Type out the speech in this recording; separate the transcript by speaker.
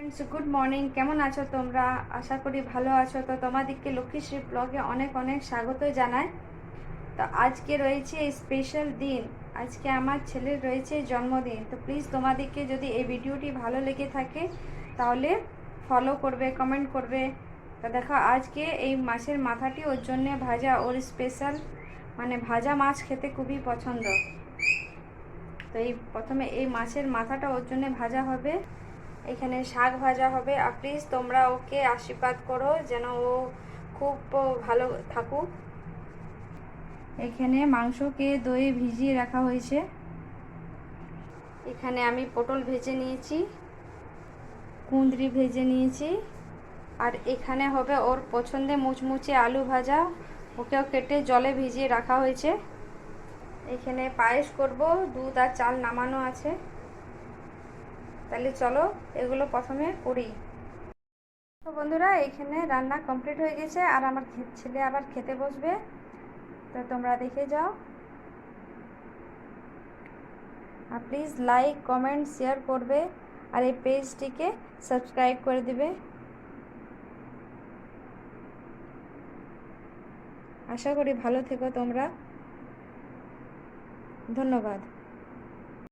Speaker 1: Friends good morning কেমন আছো তোমরা? আশা করি ভালো আছো। তো তোমাদেরকে লক্ষ্মীশ্রী ব্লগে অনেক অনেক স্বাগত জানাই। তো আজকে রয়েছে স্পেশাল দিন। আজকে আমার ছেলের রয়েছে জন্মদিন। তো প্লিজ তোমাদেরকে যদি এই ভিডিওটি ভালো লেগে থাকে, তাহলে ফলো করবে কমেন্ট করবে। তো দেখো, আজকে এই মাছের মাথাটি ওর জন্যে ভাজা। ওর স্পেশাল মানে ভাজা মাছ খেতে খুবই পছন্দ। তো এই প্রথমে এই মাছের মাথাটা ওর জন্য ভাজা হবে। এখানে শাক ভাজা হবে। আর প্লিজ তোমরা ওকে আশীর্বাদ করো যেন ও খুব ভালো থাকুক। এখানে মাংসকে দই ভিজিয়ে রাখা হয়েছে। এখানে আমি পটল ভেজে নিয়েছি, কুঁদরি ভেজে নিয়েছি, আর এখানে হবে ওর পছন্দে মুচমুচে আলু ভাজা। ওকেও কেটে জলে ভিজিয়ে রাখা হয়েছে। এখানে পায়েস করব, দুধ আর চাল নামানো আছে। তাহলে চলো এগুলো প্রথমে করি। তো বন্ধুরা, এখানে রান্না কমপ্লিট হয়ে গেছে। আর আমার ছেলে আবার খেতে বসবে। তো তোমরা দেখে যাও। আর প্লিজ লাইক কমেন্ট শেয়ার করবে। আর এই পেজটিকে সাবস্ক্রাইব করে দিবে। আশা করি ভালো থেকো তোমরা। ধন্যবাদ।